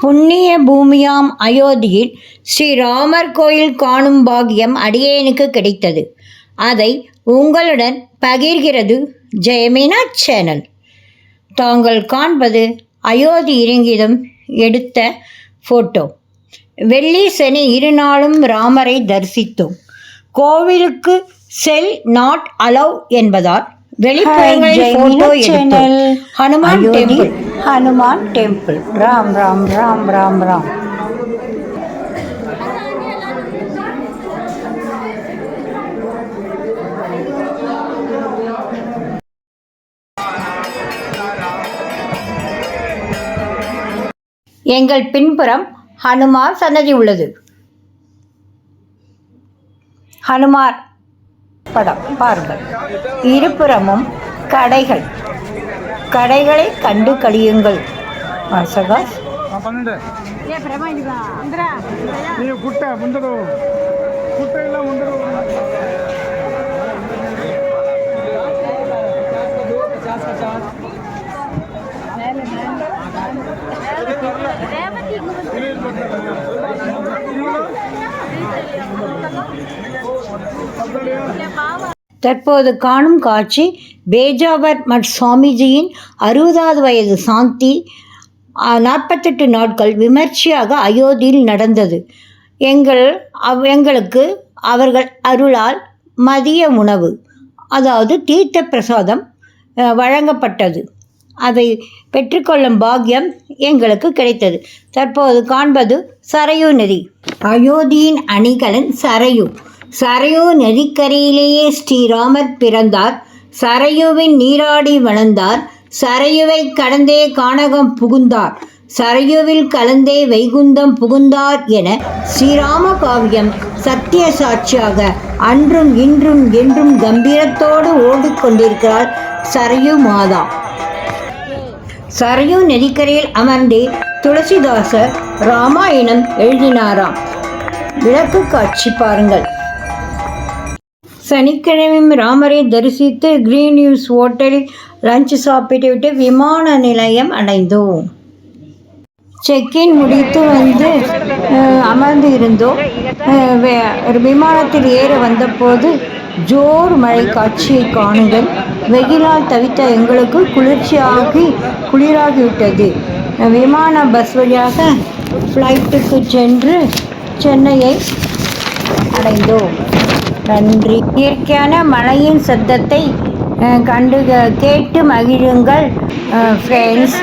புண்ணிய பூமியாம் அயோத்தியில் ஸ்ரீராமர் கோயில் காணும் பாக்கியம் அடியேனுக்கு கிடைத்தது. அதை உங்களுடன் பகிர்கிறது ஜெயமீனா சேனல். தாங்கள் காண்பது அயோத்தி இறங்கியதும் எடுத்த ஃபோட்டோ வெள்ளி சனி இருநாளும் ராமரை தரிசித்தோம். கோவிலுக்கு செல் நாட் அலவ் என்பதால் வெளிப்புறங்களில் போட்டோ எடுத்தோம். ஹனுமான் டெம்பிள். ஹனுமான் டெம்பிள் ராம் ராம் ராம் ராம் ராம் எங்கள் பின்புறம் ஹனுமார் சன்னதி உள்ளது. ஹனுமார் படம் பாருங்கள். இருபுறமும் கடைகள். கடைகளை கண்டு கழியுங்கள். சகாஷ்? బావ தற்போது காணும் காட்சி பேஜாவர் மட் சுவாமிஜியின் அறுபதாவது வயது சாந்தி நாற்பத்தெட்டு நாட்கள் விமர்சையாக அயோத்தியில் நடந்தது. எங்கள் அவ் எங்களுக்கு அவர்கள் அருளால் மதிய உணவு அதாவது தீர்த்த பிரசாதம் வழங்கப்பட்டது. அதை பெற்றுக்கொள்ளும் பாக்கியம் எங்களுக்கு கிடைத்தது. தற்போது காண்பது சரையு நதி அயோத்தியின் அணிகலன் சரையு சரையு நதிக்கரையிலேயே ஸ்ரீராமர் பிறந்தார். சரையுவின் நீராடி வளர்ந்தார். சரையுவை கடந்தே கானகம் புகுந்தார். சரையுவில் கலந்தே வைகுந்தம் புகுந்தார் என ஸ்ரீராம காவியம் சத்திய சாட்சியாக அன்றும் இன்றும் என்றும் கம்பீரத்தோடு ஓடிக்கொண்டிருக்கிறார் சரையு மாதா. சரையு நதிக்கரையில் அமர்ந்து துளசிதாசர் ராமாயணம் எழுதினாராம். விளக்கு காட்சி பாருங்கள். சனிக்கிழமையும் ராமரை தரிசித்து கிரீன் நியூஸ் ஹோட்டலில் லஞ்ச் சாப்பிட்டுவிட்டு விமான நிலையம் அடைந்தோம். செக்கின் முடித்து வந்து அமர்ந்து இருந்தோம். ஒரு விமானத்தில் ஏற வந்தபோது ஜோர் மழை காட்சியை காணுங்கள் வெயிலால் தவித்த எங்களுக்கு குளிர்ச்சியாகி குளிராகிவிட்டது விமான பஸ் வழியாக ஃப்ளைட்டுக்கு சென்று சென்னையை அடைந்தோம். நன்றி. இயற்கையான மழையின் சத்தத்தை கண்டு கேட்டு மகிழுங்கள் ஃப்ரெண்ட்ஸ்